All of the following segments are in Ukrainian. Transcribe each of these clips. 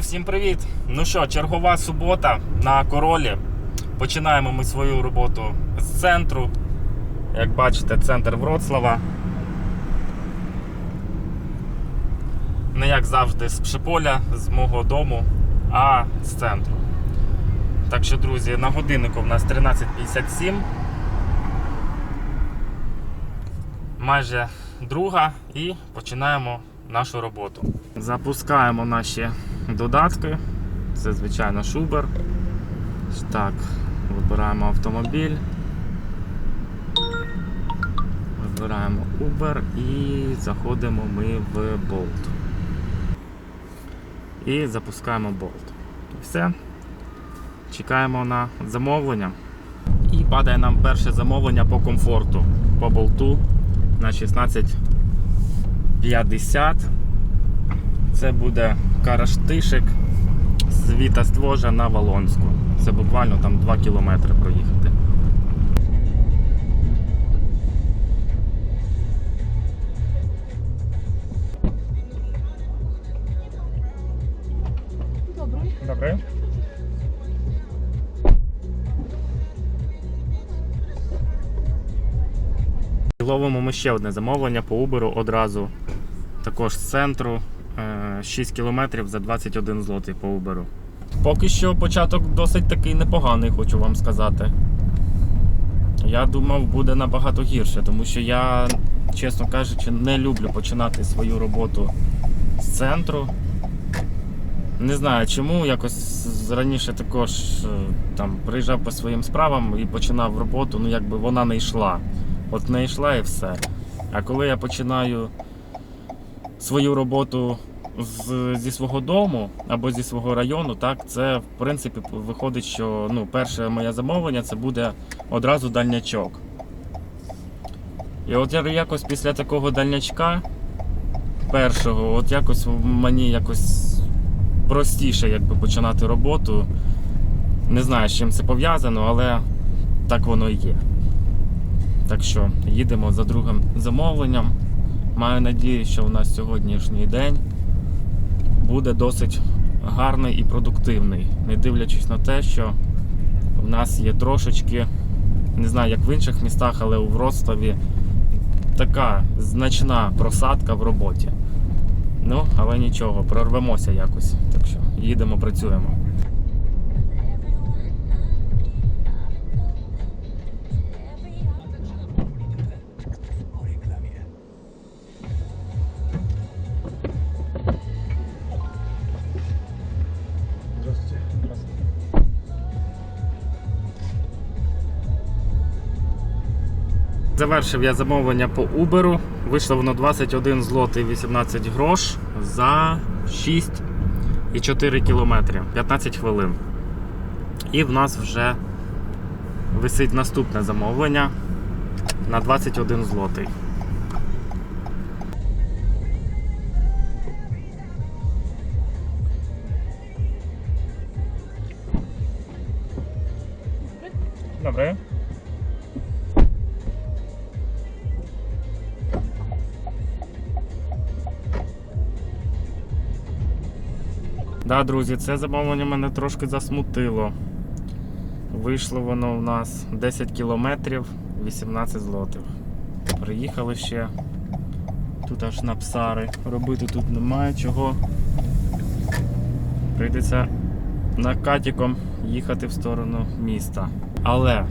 всім привіт! Ну що, чергова субота на королі. Починаємо ми свою роботу з центру. Як бачите, центр Вроцлава. Не як завжди з Пшеполя, з мого дому, а з центру. Так що, друзі, на годиннику в нас 13.57. Майже друга і починаємо нашу роботу. Запускаємо наші додатки. Це, звичайно, Шубер. Так, вибираємо автомобіль. Вибираємо Uber і заходимо ми в Bolt. І запускаємо Bolt. І все. Чекаємо на замовлення. І падає нам перше замовлення по комфорту по болту на 1650. Це буде караштишик з Вітастворжа на Волонську. Це буквально там 2 кілометри проїхати. Добре. Ловимо ми ще одне замовлення по Uber одразу. Також з центру. Е, 6 кілометрів за 21 злотий по Uber. Поки що початок досить такий непоганий, хочу вам сказати. Я думав, буде набагато гірше, тому що я, чесно кажучи, не люблю починати свою роботу з центру. Не знаю чому, якось раніше також е, там приїжджав по своїм справам і починав роботу, ну якби вона не йшла. От не йшла і все. А коли я починаю свою роботу з, зі свого дому або зі свого району, так, це в принципі виходить, що ну, перше моє замовлення це буде одразу дальнячок. І от я якось після такого дальнячка першого, от якось мені якось простіше якби, починати роботу. Не знаю, з чим це пов'язано, але так воно і є. Так що їдемо за другим замовленням. Маю надію, що у нас сьогоднішній день буде досить гарний і продуктивний, не дивлячись на те, що в нас є трошечки, не знаю, як в інших містах, але у Вроцлаві така значна просадка в роботі. Ну, але нічого, прорвемося якось. Так що їдемо, працюємо. Завершив я замовлення по Uber. Вийшло воно 21 злотий 18 грош за 6,4 кілометри, 15 хвилин. І в нас вже висить наступне замовлення на 21 злотий. Да, друзі, це замовлення мене трошки засмутило. Вийшло воно у нас 10 кілометрів 18 злотих. Приїхали ще тут аж на псари. Робити тут немає чого. Прийдеться накатіком їхати в сторону міста. Але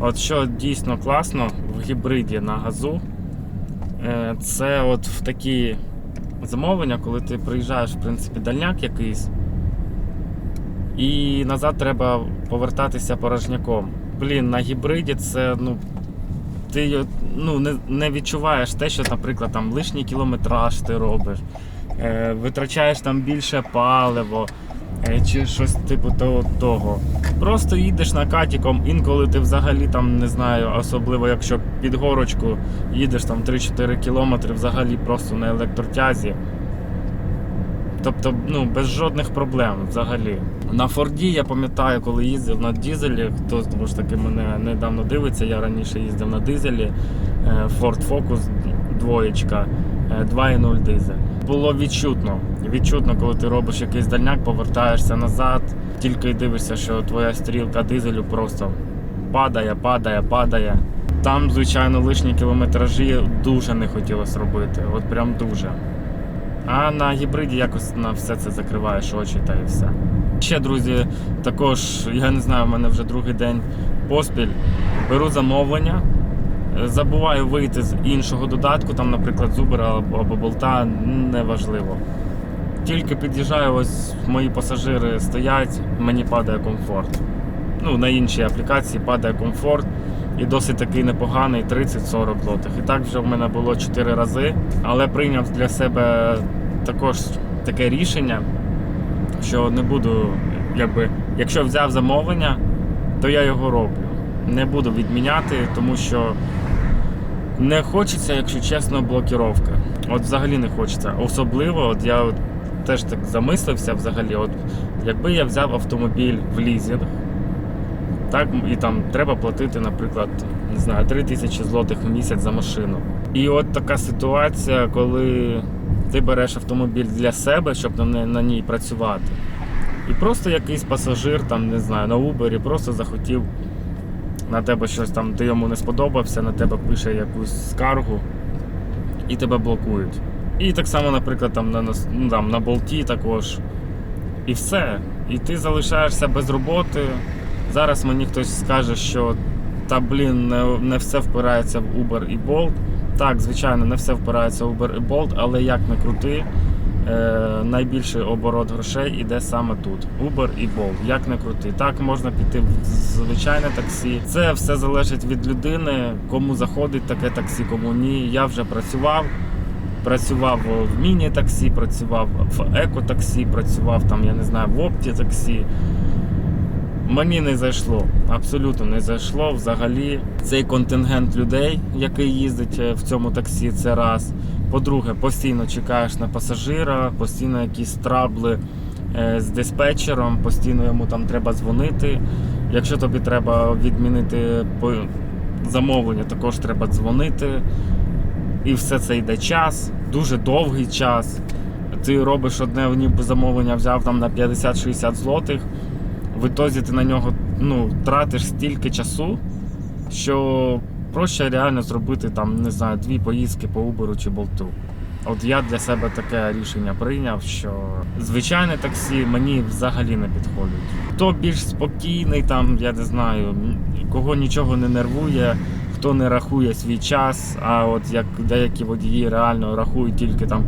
от що дійсно класно в гібриді на газу, е, це от в такі замовлення, коли ти приїжджаєш, в принципі, дальняк якийсь, і назад треба повертатися порожняком. Блін, на гібриді це, ну. Ти ну, не, не відчуваєш те, що, наприклад, там лишній кілометраж ти робиш, е, витрачаєш там більше паливо чи щось типу того. того. Просто їдеш накатіком, інколи ти взагалі там не знаю, особливо якщо під горочку їдеш там 3-4 кілометри взагалі просто на електротязі. Тобто, ну, без жодних проблем взагалі. На Форді я пам'ятаю, коли їздив на дізелі, хто знову ж таки мене недавно дивиться, я раніше їздив на дизелі е, Ford Focus двоєчка, е, 2.0 дизель. Було відчутно. Відчутно, коли ти робиш якийсь дальняк, повертаєшся назад, тільки дивишся, що твоя стрілка дизелю просто падає, падає, падає. Там, звичайно, лишні кілометражі дуже не хотілося робити. От прям дуже. А на гібриді якось на все це закриваєш очі та і все. Ще, друзі, також, я не знаю, в мене вже другий день поспіль. Беру замовлення, забуваю вийти з іншого додатку, там, наприклад, Uber або, болта, неважливо. Тільки під'їжджаю, ось мої пасажири стоять, мені падає комфорт. Ну, на іншій аплікації падає комфорт і досить такий непоганий 30-40 злотих. І так вже в мене було 4 рази, але прийняв для себе також таке рішення, що не буду, якби, якщо взяв замовлення, то я його роблю. Не буду відміняти, тому що не хочеться, якщо чесно, блокіровки. От взагалі не хочеться. Особливо, от я от теж так замислився взагалі. От якби я взяв автомобіль в лізинг, так, і там треба платити, наприклад, не знаю, 3 тисячі злотих в місяць за машину. І от така ситуація, коли ти береш автомобіль для себе, щоб на, на ній працювати. І просто якийсь пасажир, там, не знаю, на Uber просто захотів на тебе щось там, ти йому не сподобався, на тебе пише якусь скаргу і тебе блокують. І так само, наприклад, там на, ну, там, на болті також. І все. І ти залишаєшся без роботи. Зараз мені хтось скаже, що та блін, не, не все впирається в Uber і Bolt. Так, звичайно, не все впирається в Uber і Bolt, але як не крути, найбільший оборот грошей іде саме тут. Uber і Bolt. Як не крути. Так можна піти в звичайне таксі. Це все залежить від людини, кому заходить таке таксі, кому ні. Я вже працював. Працював в міні-таксі, працював в еко-таксі, працював там, я не знаю, в опті-таксі. Мені не зайшло, абсолютно не зайшло. Взагалі, цей контингент людей, який їздить е, в цьому таксі, це раз. По-друге, постійно чекаєш на пасажира, постійно якісь трабли е, з диспетчером, постійно йому там треба дзвонити. Якщо тобі треба відмінити замовлення, також треба дзвонити. І все це йде час, дуже довгий час. Ти робиш одне ніби замовлення, взяв там на 50-60 злотих в ітозі ти на нього ну, тратиш стільки часу, що проще реально зробити там, не знаю, дві поїздки по Uber чи болту. От я для себе таке рішення прийняв, що звичайне таксі мені взагалі не підходить. Хто більш спокійний, там, я не знаю, кого нічого не нервує, хто не рахує свій час, а от як деякі водії реально рахують тільки там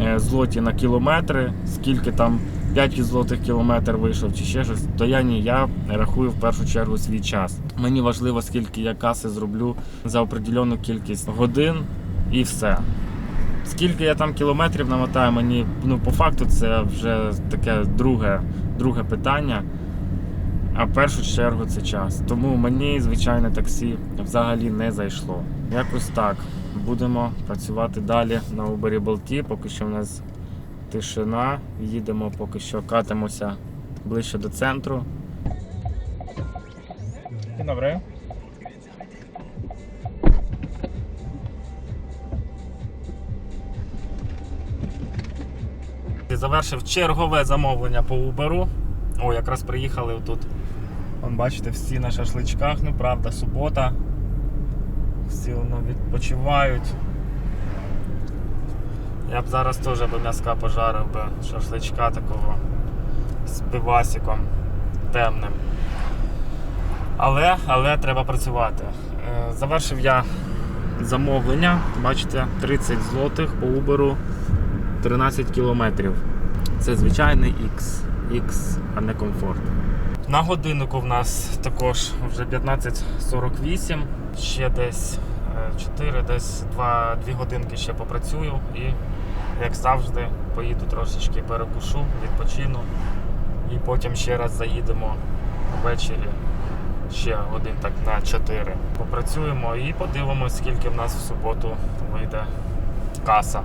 е, злоті на кілометри, скільки там 5 злотих кілометр вийшов чи ще щось, то я ні, я рахую в першу чергу свій час. Мені важливо, скільки я каси зроблю за определену кількість годин і все. Скільки я там кілометрів намотаю, мені ну по факту це вже таке друге, друге питання. А в першу чергу це час. Тому мені звичайне таксі взагалі не зайшло. Якось так. Будемо працювати далі на Uber Болті. Поки що в нас тишина. Їдемо поки що катимося ближче до центру. Dobry. Завершив чергове замовлення по Uber. О, якраз приїхали тут. Вон, бачите, всі на шашличках, ну правда, субота. Всі воно відпочивають. Я б зараз теж би м'яска пожарив би шашличка такого з пивасиком темним. Але, але треба працювати. Е, Завершив я замовлення, бачите, 30 злотих по Uber 13 кілометрів. Це звичайний X, X, а не комфорт. На годиннику в нас також вже 15.48, ще десь е, 4, десь 2, 2 годинки ще попрацюю і, як завжди, поїду трошечки перекушу, відпочину і потім ще раз заїдемо ввечері ще годин так на 4. Попрацюємо і подивимось, скільки в нас в суботу вийде каса.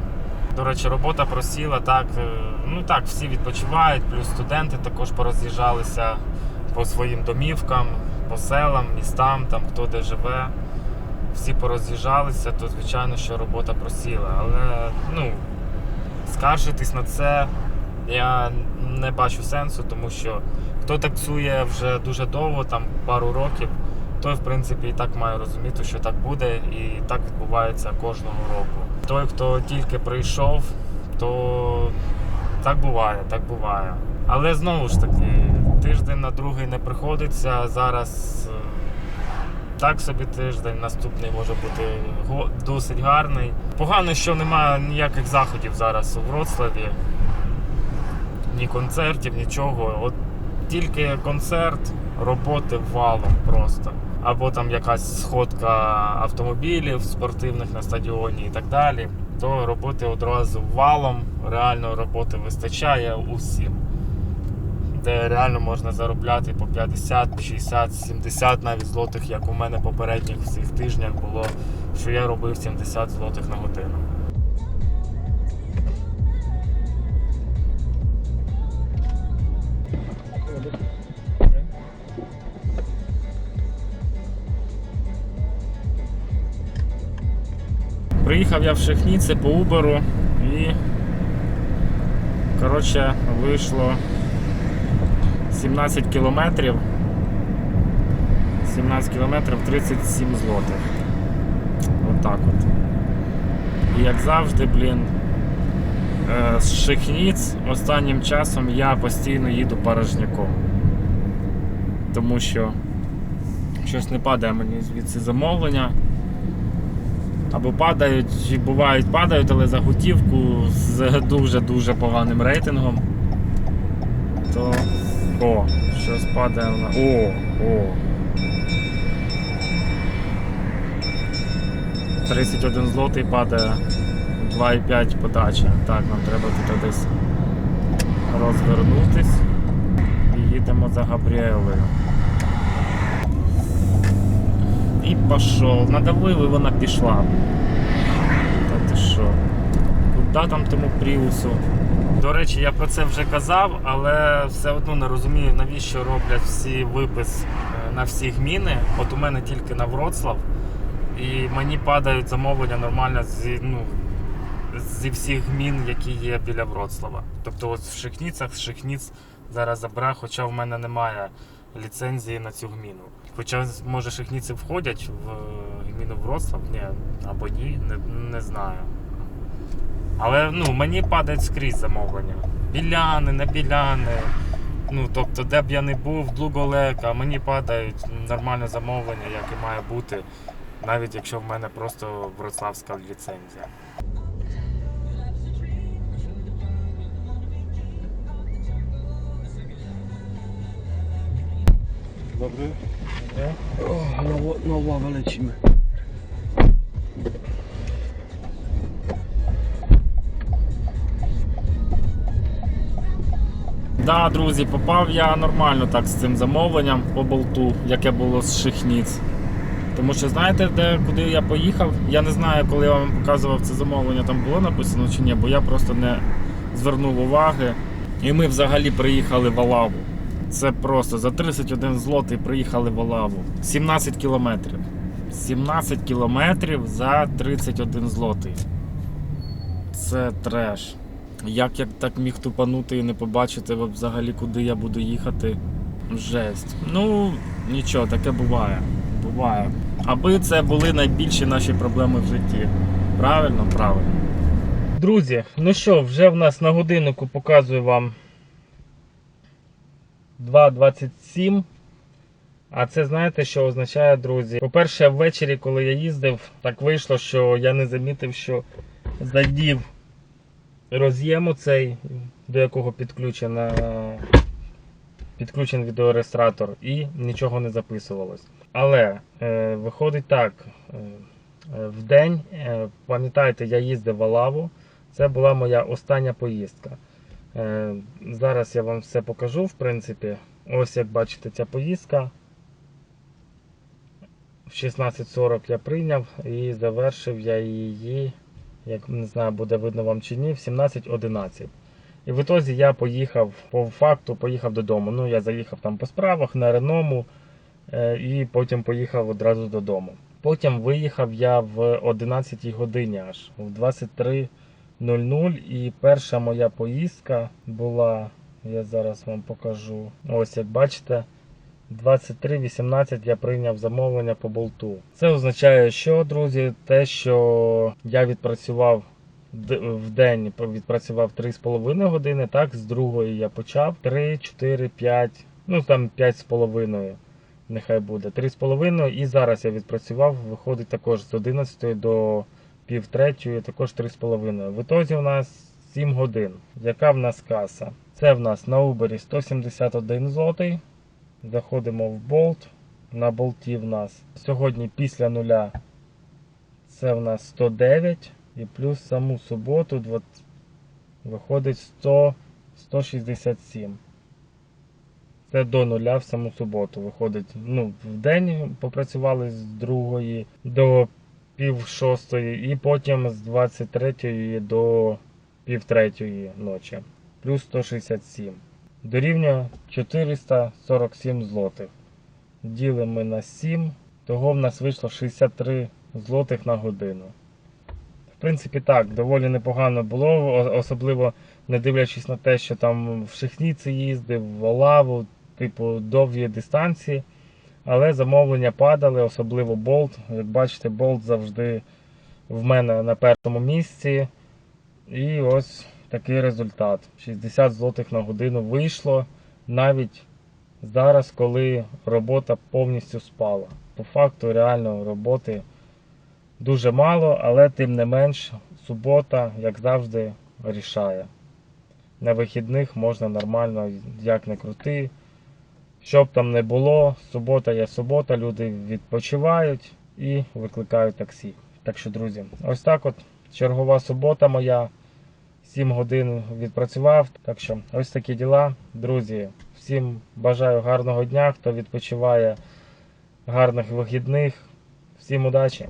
До речі, робота просіла так. е, Ну так, всі відпочивають, плюс студенти також пороз'їжджалися по своїм домівкам, по селам, містам, там хто де живе. Всі пороз'їжджалися, то звичайно, що робота просіла. Але ну, скаржитись на це я не бачу сенсу, тому що хто таксує вже дуже довго, там пару років, той в принципі і так має розуміти, що так буде, і так відбувається кожного року. Той, хто тільки прийшов, то так буває, так буває. Але знову ж таки, тиждень на другий не приходиться. Зараз так собі тиждень, наступний може бути досить гарний. Погано, що немає ніяких заходів зараз у Вроцлаві, ні концертів, нічого. От тільки концерт, роботи валом просто. Або там якась сходка автомобілів спортивних на стадіоні і так далі. То роботи одразу валом, реально роботи вистачає усім. Де реально можна заробляти по 50, 60, 70 навіть злотих, як у мене попередніх всіх тижнях було, що я робив 70 злотих на годину. Приїхав я в Шехніці по Уберу і коротше вийшло 17 кілометрів. 17 кілометрів 37 злотих. Отак от. І як завжди, блін, е, з Шехніць останнім часом я постійно їду порожняком. Тому що щось не падає мені звідси замовлення. Або падають, бувають падають, але за готівку з дуже-дуже поганим рейтингом. О, щось падає на. О, о. 31 злотий падає 2,5 подача. Так, нам треба тут десь розвернутись і їдемо за Габріелою. І пішов. Надавив і вона пішла. Та ти що? Куди там тому пріусу? До речі, я про це вже казав, але все одно не розумію, навіщо роблять всі випис е, на всі гміни. От у мене тільки на Вроцлав. І мені падають замовлення нормально зі, ну, зі всіх гмін, які є біля Вроцлава. Тобто от в Шехніцях з Шехніц зараз забрав, хоча в мене немає ліцензії на цю гміну. Хоча, може, Шехніці входять в е, гміну Вроцлав, ні, або ні, не, не знаю. Але ну, мені падають скрізь замовлення. Біляни, не біляни. Ну, тобто, де б я не був, Длуголека, мені падають нормальне замовлення, як і має бути, навіть якщо в мене просто вроцлавська ліцензія. Dobry. Nie? O, na, ło- na Да, друзі, попав я нормально так з цим замовленням по болту, яке було з Шихніц. Тому що знаєте, де, куди я поїхав? Я не знаю, коли я вам показував це замовлення, там було написано чи ні, бо я просто не звернув уваги. І ми взагалі приїхали в Алаву. Це просто за 31 злотий приїхали в Алаву. 17 кілометрів. 17 кілометрів за 31 злотий. Це треш. Як я так міг тупанути і не побачити взагалі, куди я буду їхати? Жесть. Ну, нічого, таке буває. Буває. Аби це були найбільші наші проблеми в житті. Правильно, правильно. Друзі, ну що, вже в нас на годиннику показую вам 2.27. А це знаєте, що означає, друзі? По-перше, ввечері, коли я їздив, так вийшло, що я не замітив, що задів роз'єм цей, до якого підключена, підключений відеореєстратор, і нічого не записувалось. Але е, виходить так: е, е, в день, е, пам'ятаєте, я їздив в Алаву. Це була моя остання поїздка. Е, зараз я вам все покажу, в принципі. Ось як бачите, ця поїздка. В 16.40 я прийняв і завершив я її як не знаю, буде видно вам чи ні, в 17.11. І в ітозі я поїхав по факту, поїхав додому. Ну, я заїхав там по справах на Реному е, і потім поїхав одразу додому. Потім виїхав я в 11 годині аж, в 00. І перша моя поїздка була, я зараз вам покажу. Ось як бачите, 23.18 я прийняв замовлення по болту. Це означає, що, друзі, те, що я відпрацював в день, відпрацював 3,5 години, так, з другої я почав 3, 4, 5, ну там 5,5. Нехай буде 3,5. І зараз я відпрацював, виходить також з 11 до пів також 3,5. В ітозі у нас 7 годин. Яка в нас каса? Це в нас на Uber 171 злотий. Заходимо в болт. На болті в нас сьогодні після нуля це в нас 109 і плюс саму суботу двад- виходить 100, 167. Це до нуля в саму суботу. Виходить, ну, в день попрацювали з другої до пів шостої, і потім з 23 до пів третьої ночі. Плюс 167. Дорівнює 447 злотих. Ділимо на 7, того в нас вийшло 63 злотих на годину. В принципі, так, доволі непогано було, особливо не дивлячись на те, що там в Шехніці їздив, в Олаву, типу довгі дистанції. Але замовлення падали, особливо болт. Як бачите, болт завжди в мене на першому місці. І ось такий результат. 60 злотих на годину вийшло навіть зараз, коли робота повністю спала. По факту реально роботи дуже мало, але тим не менш субота, як завжди, рішає. На вихідних можна нормально, як не крути. Щоб там не було, субота є субота, люди відпочивають і викликають таксі. Так що, друзі, ось так от чергова субота моя. 7 годин відпрацював. Так що ось такі діла. Друзі, всім бажаю гарного дня, хто відпочиває, гарних вихідних. Всім удачі!